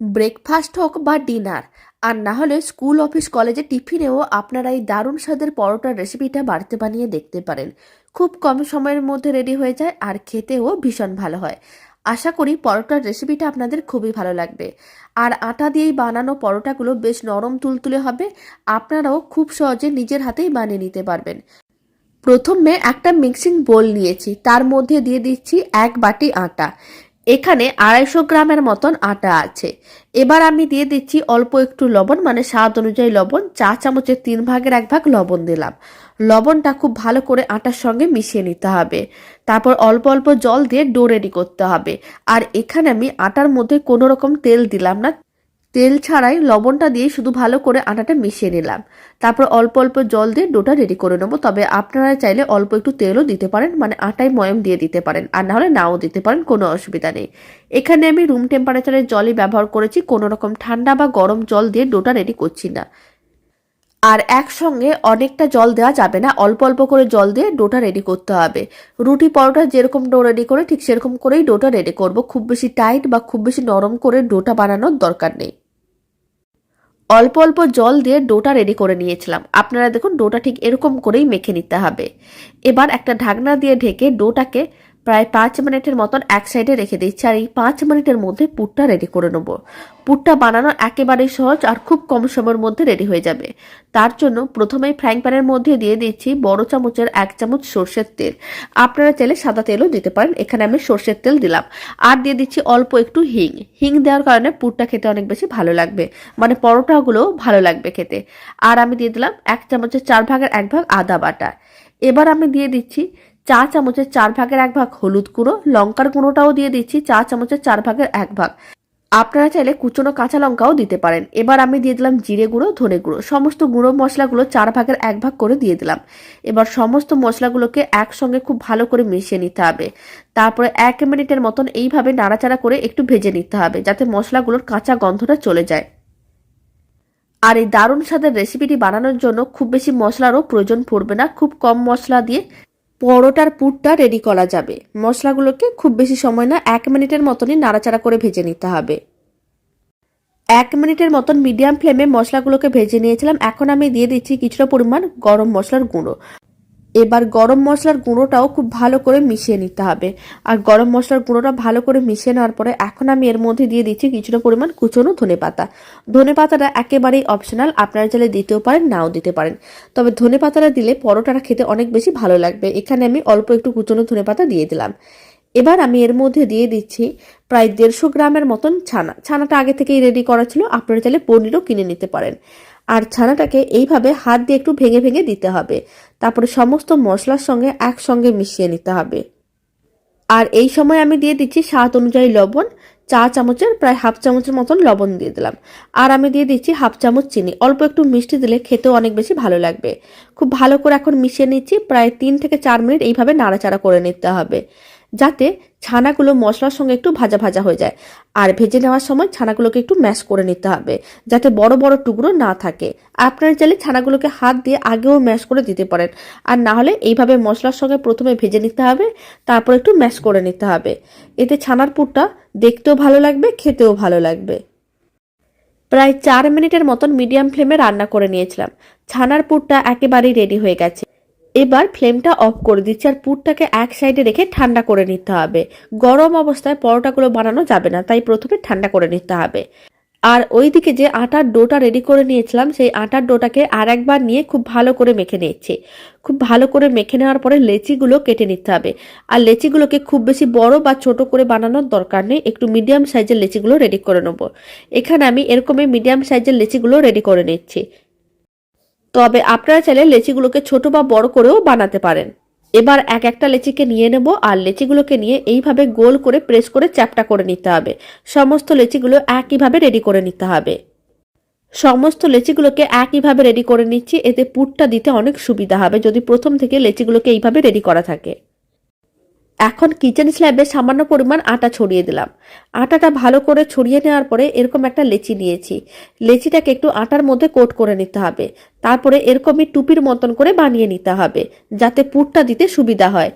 Breakfast হোক বা dinner, আর না হলে স্কুল, অফিস, কলেজে টিফিনেও আপনারা এই দারুণ স্বাদের পরোটার রেসিপিটা বাড়িতে বানিয়ে দেখতে পারেন। খুব কম সময়ের মধ্যে রেডি হয়ে যায় আর খেতেও ভীষণ ভালো হয়। আশা করি পরোটার রেসিপিটা আপনাদের খুবই ভালো লাগবে। আর আটা দিয়েই বানানো পরোটাগুলো বেশ নরম তুলতুলে হবে, আপনারাও খুব সহজে নিজের হাতেই বানিয়ে নিতে পারবেন। প্রথমে একটা মিক্সিং বোল নিয়েছি, তার মধ্যে দিয়ে দিচ্ছি এক বাটি আটা। এখানে আড়াইশো গ্রামের মতন আটা আছে। এবার আমি দিয়ে দিচ্ছি অল্প একটু লবণ মানে স্বাদ অনুযায়ী লবণ। চা চামচের তিন ভাগের এক ভাগ লবণ দিলাম। লবণটা খুব ভালো করে আটার সঙ্গে মিশিয়ে নিতে হবে। তারপর অল্প অল্প জল দিয়ে ডো রেডি করতে হবে। আর এখানে আমি আটার মধ্যে কোনো রকম তেল দিলাম না তেল ছাড়াই লবণটা দিয়ে শুধু ভালো করে আটাটা মিশিয়ে নিলাম। তারপর অল্প অল্প জল দিয়ে ডোটা রেডি করে নেব। তবে আপনারা চাইলে অল্প একটু তেলও দিতে পারেন মানে আটায় ময়ম দিয়ে দিতে পারেন। আর না হলে নাও দিতে পারেন, কোনো অসুবিধা নেই। এখানে আমি রুম টেম্পারেচারের জলই ব্যবহার করেছি, কোনো রকম ঠান্ডা বা গরম জল দিয়ে ডোটা রেডি করছি না। আর একসঙ্গে অনেকটা জল দেওয়া যাবে না, অল্প অল্প করে জল দিয়ে ডোটা রেডি করতে হবে। রুটি পরোটা যেরকম ডো রেডি করে, ঠিক সেরকম করেই ডোটা রেডি করব। খুব বেশি টাইট বা খুব বেশি নরম করে ডোটা বানানোর দরকার নেই। অল্প অল্প জল দিয়ে ডোটা রেডি করে নিয়েছিলাম। আপনারা দেখুন ডোটা ঠিক এরকম করেই মেখে নিতে হবে। এবার একটা ঢাকনা দিয়ে ঢেকে ডোটাকে প্রায় পাঁচ মিনিটের মতন এক সাইডে রেখে দিচ্ছি আর এই পাঁচ মিনিটের মধ্যে পুরটা রেডি করে নেব। পুরটা বানানো একেবারেই সহজ আর খুব কম সময়ের মধ্যে রেডি হয়ে যাবে। তার জন্য প্রথমেই ফ্রাইং প্যানের মধ্যে দিয়ে দিচ্ছি বড় চামচের এক চামচ সর্ষের তেল। আপনারা চাইলে সাদা তেলও দিতে পারেন, এখানে আমি সর্ষের তেল দিলাম। আর দিয়ে দিচ্ছি অল্প একটু হিং। হিং দেওয়ার কারণে পুরটা খেতে অনেক বেশি ভালো লাগবে মানে পরোটাগুলো ভালো লাগবে খেতে। আর আমি দিয়ে দিলাম এক চামচের চার ভাগের এক ভাগ আদা বাটা। এবার আমি দিয়ে দিচ্ছি চা চামচের চার ভাগের এক ভাগ হলুদ গুঁড়ো, লঙ্কার গুঁড়োটাও দিয়ে দিচ্ছি চা চামচের চার ভাগের এক ভাগ। আপনারা চাইলে কুচনো কাঁচা লঙ্কাও দিতে পারেন। এবার আমি দিয়ে দিলাম জিরে গুঁড়ো, ধনে গুঁড়ো। সমস্ত গুঁড়ো মশলাগুলো চার ভাগের এক ভাগ করে দিয়ে দিলাম। এবার সমস্ত মশলাগুলোকে একসঙ্গে খুব ভালো করে মিশিয়ে নিতে হবে। তারপরে এক মিনিটের মতন এইভাবে নাড়াচাড়া করে একটু ভেজে নিতে হবে, যাতে মশলাগুলোর কাঁচা গন্ধটা চলে যায়। আর এই দারুণ স্বাদের রেসিপিটি বানানোর জন্য খুব বেশি মশলারও প্রয়োজন পড়বে না। খুব কম মশলা দিয়ে পরোটার পুরটা রেডি করা যাবে। মশলাগুলোকে খুব বেশি সময় না এক মিনিটের মতনই নাড়াচাড়া করে ভেজে নিতে হবে। এক মিনিটের মতন মিডিয়াম ফ্লেমে মশলাগুলোকে ভেজে নিয়েছিলাম। এখন আমি দিয়ে দিচ্ছি কিছুটা পরিমাণ গরম মশলার গুঁড়ো। এবার গরম মশলার গুঁড়োটাও খুব ভালো করে মিশিয়ে নিতে হবে। আর গরম মশলার গুঁড়োটা ভালো করে মিশিয়ে নেওয়ার পরে এখন আমি এর মধ্যে দিয়ে দিচ্ছি কিছুটা পরিমাণ কুচনো ধনে পাতা। ধনে পাতাটা একেবারেই অপশনাল আপনারা চাইলে দিতেও পারেন, নাও দিতে পারেন। তবে ধনে পাতাটা দিলে পরোটাটা খেতে অনেক বেশি ভালো লাগবে। এখানে আমি অল্প একটু কুচনো ধনে পাতা দিয়ে দিলাম। এবার আমি এর মধ্যে দিয়ে দিচ্ছি প্রায় দেড়শো গ্রামের মতন ছানা। ছানাটা আগে থেকেই রেডি করা ছিল, আপনারা চাইলে পনিরও কিনে নিতে পারেন। আর ছানাটাকে এইভাবে হাত দিয়ে একটু ভেঙে ভেঙে দিতে হবে। তারপরে সমস্ত মশলার সঙ্গে একসঙ্গে মিশিয়ে নিতে হবে। আর এই সময় আমি দিয়ে দিচ্ছি স্বাদ অনুযায়ী লবণ, চা চামচের, প্রায় হাফ চামচের মতন লবণ দিয়ে দিলাম। আর আমি দিয়ে দিচ্ছি হাফ চামচ চিনি। অল্প একটু মিষ্টি দিলে খেতেও অনেক বেশি ভালো লাগবে। খুব ভালো করে এখন মিশিয়ে নিচ্ছি, প্রায় তিন থেকে চার মিনিট এইভাবে নাড়াচাড়া করে নিতে হবে। যাতে ছানাগুলো মশলার সঙ্গে একটু ভাজা ভাজা হয়ে যায়। আর ভেজে নেওয়ার সময় ছানাগুলোকে একটু ম্যাশ করে নিতে হবে, যাতে বড় বড় টুকরো না থাকে। আপনারা চাইলে ছানাগুলোকে হাত দিয়ে আগেও ম্যাশ করে দিতে পারেন। আর না হলে এইভাবে মশলার সঙ্গে প্রথমে ভেজে নিতে হবে, তারপর একটু ম্যাশ করে নিতে হবে। এতে ছানার পুরটা দেখতেও ভালো লাগবে, খেতেও ভালো লাগবে। প্রায় চার মিনিটের মতন মিডিয়াম ফ্লেমে রান্না করে নিয়েছিলাম। ছানার পুরটা একেবারেই রেডি হয়ে গেছে। এবার ফ্লেমটা অফ করে দিচ্ছি আর পুরটাকে এক সাইডে রেখে ঠান্ডা করে নিতে হবে। গরম অবস্থায় পরোটাগুলো বানানো যাবে না, তাই প্রথমে ঠান্ডা করে নিতে হবে। আর ওইদিকে যে আটার ডোটা রেডি করে নিয়েছিলাম, সেই আটার ডোটাকে আর একবার নিয়ে খুব ভালো করে মেখে নিচ্ছি খুব ভালো করে মেখে নেওয়ার পরে লেচিগুলো কেটে নিতে হবে। আর লেচিগুলোকে খুব বেশি বড় বা ছোট করে বানানোর দরকার নেই, একটু মিডিয়াম সাইজের লেচিগুলো রেডি করে নেব। এখানে আমি এরকমই মিডিয়াম সাইজের লেচিগুলো রেডি করে নিচ্ছি। তবে আপনারা চাইলে লেচিগুলোকে ছোট বা বড় করেও বানাতে পারেন। এবার এক একটা লেচিকে নিয়ে নেব আর লেচিগুলোকে নিয়ে এইভাবে গোল করে প্রেস করে চ্যাপটা করে নিতে হবে। সমস্ত লেচিগুলো একইভাবে রেডি করে নিতে হবে। সমস্ত লেচিগুলোকে একইভাবে রেডি করে নিচ্ছি, এতে পুটটা দিতে অনেক সুবিধা হবে যদি প্রথম থেকে লেচিগুলোকে এইভাবে রেডি করা থাকে। এখন কিচেন স্ল্যাবে সামান্য পরিমাণ আটা ছড়িয়ে দিলাম। আটাটা ভালো করে ছড়িয়ে নেওয়ার পরে এরকম একটা লেচি নিয়েছি। লেচিটাকে একটু আটার মধ্যে কোট করে নিতে হবে। তারপরে এরকমই টুপির মতন করে বানিয়ে নিতে হবে, যাতে পুরটা দিতে সুবিধা হয়।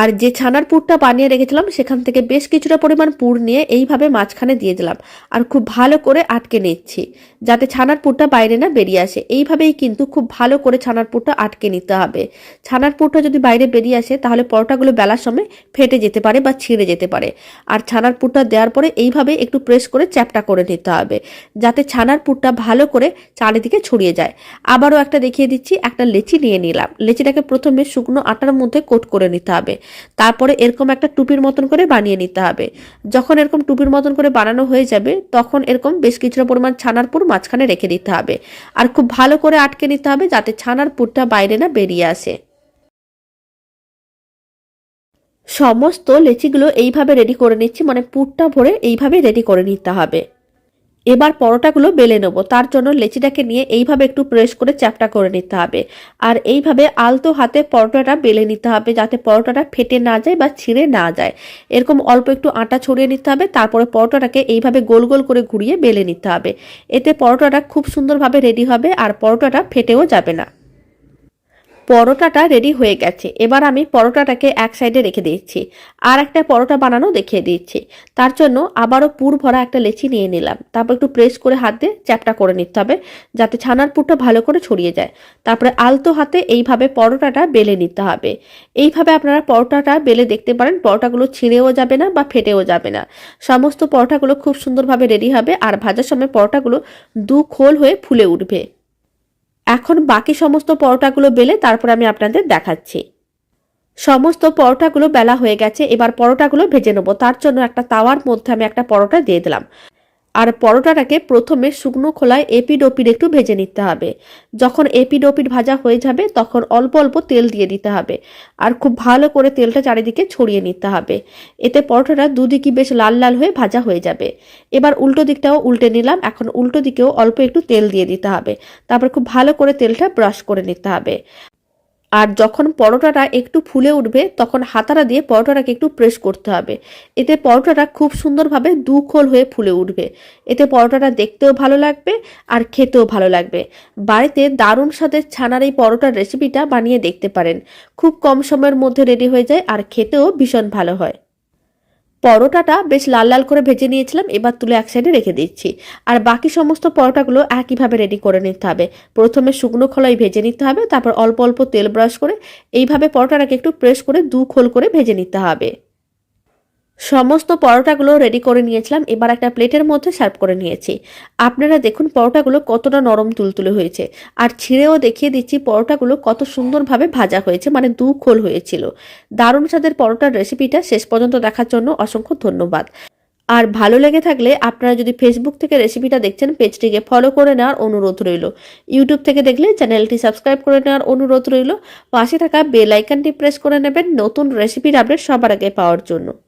আর যে ছানার পুরটা বানিয়ে রেখেছিলাম, সেখান থেকে বেশ কিছুটা পরিমাণ পুর নিয়ে এইভাবে মাঝখানে দিয়ে দিলাম আর খুব ভালো করে আটকে নিচ্ছি যাতে ছানার পুরটা বাইরে না বেরিয়ে আসে। এইভাবেই কিন্তু খুব ভালো করে ছানার পুরটা আটকে নিতে হবে। ছানার পুরটা যদি বাইরে বেরিয়ে আসে, তাহলে পরোটাগুলো বেলার সময় ফেটে যেতে পারে বা ছিঁড়ে যেতে পারে। আর ছানার পুরটা দেওয়ার পরে এইভাবে একটু প্রেস করে চ্যাপটা করে নিতে হবে যাতে ছানার পুরটা ভালো করে চারিদিকে ছড়িয়ে যায়। আবারও একটা দেখিয়ে দিচ্ছি, একটা লেচি নিয়ে নিলাম। লেচিটাকে প্রথমে শুকনো আটার মধ্যে কোট করে নিতে হবে। তারপরে এরকম একটা টুপির মতন করে বানিয়ে নিতে হবে। যখন এরকম টুপির মতন করে বানানো হয়ে যাবে, তখন এরকম বেশ কিছুটা পরিমাণ ছানার পুর মাঝখানে রেখে দিতে হবে। আর খুব ভালো করে আটকে নিতে হবে যাতে ছানার পুরটা বাইরে না বেরিয়ে আসে। সমস্ত লেচিগুলো এইভাবে রেডি করে নিচ্ছি মানে পুরটা ভরে এইভাবে রেডি করে নিতে হবে। এবার পরোটাগুলো বেলে নেব। তার জন্য লেচিটাকে নিয়ে এইভাবে একটু প্রেস করে চ্যাপটা করে নিতে হবে। আর এইভাবে আলতো হাতে পরোটাটা বেলে নিতে হবে যাতে পরোটাটা ফেটে না যায় বা ছিঁড়ে না যায়। এরকম অল্প একটু আটা ছড়িয়ে নিতে হবে, তারপরে পরোটাটাকে এইভাবে গোল গোল করে ঘুরিয়ে বেলে নিতে হবে। এতে পরোটাটা খুব সুন্দরভাবে রেডি হবে আর পরোটাটা ফেটেও যাবে না। পরোটাটা রেডি হয়ে গেছে। এবার আমি পরোটাটাকে এক সাইডে রেখে দিচ্ছি। আর একটা পরোটা বানানো দেখিয়ে দিচ্ছি। তার জন্য আবারও পুর ভরা একটা লেচি নিয়ে নিলাম। তারপর একটু প্রেস করে হাত দিয়ে চ্যাপটা করে নিতে হবে, যাতে ছানার পুরটা ভালো করে ছড়িয়ে যায়। তারপরে আলতো হাতে এইভাবে পরোটাটা বেলে নিতে হবে। এইভাবে আপনারা পরোটাটা বেলে দেখতে পারেন, পরোটাগুলো ছিঁড়েও যাবে না বা ফেটেও যাবে না। সমস্ত পরোটাগুলো খুব সুন্দরভাবে রেডি হবে। আর ভাজার সময় পরোটাগুলো দু খোল হয়ে ফুলে উঠবে। এখন বাকি সমস্ত পরোটাগুলো বেলে তারপর আমি আপনাদের দেখাচ্ছি। সমস্ত পরোটাগুলো বেলা হয়ে গেছে, এবার পরোটাগুলো ভেজে নেব। তার জন্য একটা তাওয়ার মধ্যে আমি একটা পরোটা দিয়ে দিলাম। আর পরোটাটাকে প্রথমে শুকনো খোলায় এপিড ওপিড একটু ভেজে নিতে হবে। যখন এপিড ওপিড ভাজা হয়ে যাবে, তখন অল্প অল্প তেল দিয়ে দিতে হবে আর খুব ভালো করে তেলটা চারিদিকে ছড়িয়ে নিতে হবে। এতে পরোটাটা দুদিকই বেশ লাল লাল হয়ে ভাজা হয়ে যাবে। এবার উল্টো দিকটাও উল্টে নিলাম, এখন উল্টো দিকেও অল্প একটু তেল দিয়ে দিতে হবে। তারপর খুব ভালো করে তেলটা ব্রাশ করে নিতে হবে। আর যখন পরোটাটা একটু ফুলে উঠবে, তখন হাতারা দিয়ে পরোটাটাকে একটু প্রেস করতে হবে। এতে পরোটাটা খুব সুন্দরভাবে দুখোল হয়ে ফুলে উঠবে। এতে পরোটাটা দেখতেও ভালো লাগবে আর খেতেও ভালো লাগবে। বাড়িতে দারুণ স্বাদের ছানার এই পরোটার রেসিপিটা বানিয়ে দেখতে পারেন। খুব কম সময়ের মধ্যে রেডি হয়ে যায় আর খেতেও ভীষণ ভালো হয়। পরোটাটা বেশ লাল লাল করে ভেজে নিয়েছিলাম, এবার তুলে এক সাইডে রেখে দিচ্ছি। আর বাকি সমস্ত পরোটাগুলো একইভাবে রেডি করে নিতে হবে। প্রথমে শুকনো খোলাই ভেজে নিতে হবে, তারপর অল্প অল্প তেল ব্রাশ করে এইভাবে পরোটাটাকে একটু প্রেস করে দু খোল করে ভেজে নিতে হবে। সমস্ত পরোটাগুলো রেডি করে নিয়েছিলাম। এবার একটা প্লেটের মধ্যে সার্ভ করে নিয়েছি। আপনারা দেখুন পরোটাগুলো কতটা নরম তুলতুলে হয়েছে। আর ছিঁড়েও দেখিয়ে দিচ্ছি পরোটাগুলো কত সুন্দরভাবে ভাজা হয়েছে মানে দু খোল হয়েছিল। দারুণ স্বাদের পরোটার রেসিপিটা শেষ পর্যন্ত দেখার জন্য অসংখ্য ধন্যবাদ। আর ভালো লেগে থাকলে আপনারা যদি ফেসবুক থেকে রেসিপিটা দেখছেন, পেজটিকে ফলো করে নেওয়ার অনুরোধ রইল। ইউটিউব থেকে দেখলে চ্যানেলটি সাবস্ক্রাইব করে নেওয়ার অনুরোধ রইল। পাশে থাকা বেল প্রেস করে নেবেন নতুন রেসিপির আপডেট সবার আগে পাওয়ার জন্য।